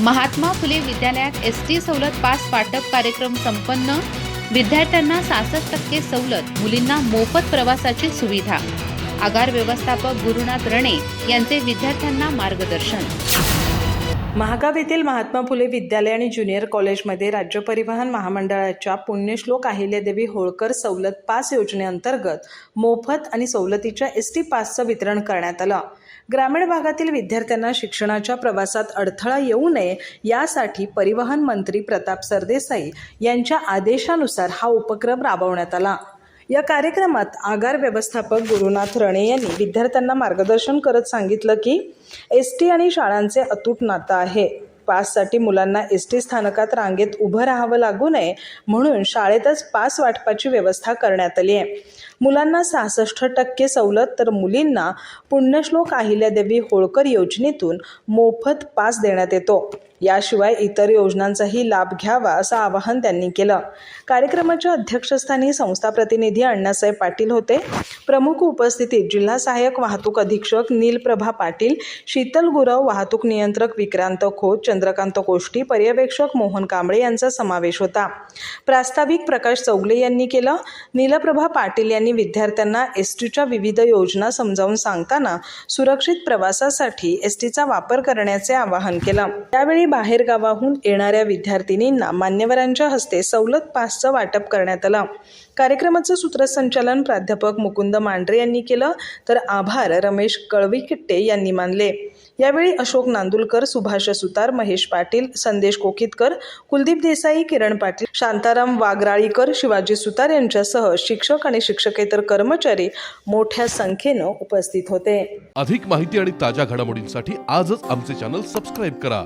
महात्मा फुले विद्यालयात S T सवलत pass वाटप कार्यक्रम संपन्न. विद्यार्थ्यांना सहासष्ट टक्के सवलत मुलींना मोफत प्रवासाची सुविधा. आगार व्यवस्थापक गुरुनाथ रणे यांचे विद्यार्थ्यांना मार्गदर्शन. महागाव येथील महात्मा फुले विद्यालय आणि ज्युनियर कॉलेजमध्ये राज्य परिवहन महामंडळाच्या पुण्यश्लोक अहिल्यादेवी होळकर सवलत पास योजनेअंतर्गत मोफत आणि सवलतीच्या एस टी पासचं वितरण करण्यात आलं. ग्रामीण भागातील विद्यार्थ्यांना शिक्षणाच्या प्रवासात अडथळा येऊ नये यासाठी परिवहन मंत्री प्रताप सरदेसाई यांच्या आदेशानुसार हा उपक्रम राबवण्यात आला. या कार्यक्रमात आगार व्यवस्थापक गुरुनाथ रणे यांनी विद्यार्थ्यांना मार्गदर्शन करत सांगितलं की एस टी आणि शाळांचे अतूट नातं आहे. पाससाठी मुलांना एस टी स्थानकात रांगेत उभं राहावं लागू नये म्हणून शाळेतच पास वाटपाची व्यवस्था करण्यात आली आहे. मुलांना सहासष्ट टक्के सवलत तर मुलींना पुण्यश्लोक अहिल्यादेवी होळकर योजनेतून मोफत पास देण्यात येतो. याशिवाय इतर योजनांचाही लाभ घ्यावा असं आवाहन त्यांनी केलं. कार्यक्रमाच्या अध्यक्षस्थानी संस्था प्रतिनिधी अण्णासाहेब पाटील होते. प्रमुख उपस्थितीत जिल्हा सहाय्यक वाहतूक अधीक्षक नीलप्रभा पाटील शीतल गुरव वाहतूक नियंत्रक विक्रांत खोत चंद्रकांत कोष्टी पर्यवेक्षक मोहन कांबळे यांचा समावेश होता. प्रास्ताविक प्रकाश चौगले यांनी केलं. नीलप्रभा पाटील यांनी विद्यार्थ्यांना एस टीच्या विविध योजना समजावून सांगताना सुरक्षित प्रवासासाठी एस टीचा वापर करण्याचे आवाहन केलं. त्यावेळी बाहेरगावाहून येणाऱ्या विद्यार्थिनींना मान्यवरांच्या हस्ते सवलत पासचं वाटप करण्यात आलं. कार्यक्रमाचं सूत्रसंचालन प्राध्यापक मुकुंद मांढरे यांनी केलं तर आभार रमेश कळविकिट्टे यांनी मानले. यावेळी अशोक नांदुलकर सुभाष सुतार महेश पाटील संदेश कोकितकर कुलदीप देसाई किरण पाटील शांताराम वागराळीकर शिवाजी सुतार यांच्यासह शिक्षक आणि शिक्षकेतर कर्मचारी मोठ्या संख्येनं उपस्थित होते. अधिक माहिती आणि ताज्या घडामोडींसाठी आजच आमचे चॅनल सबस्क्राईब करा.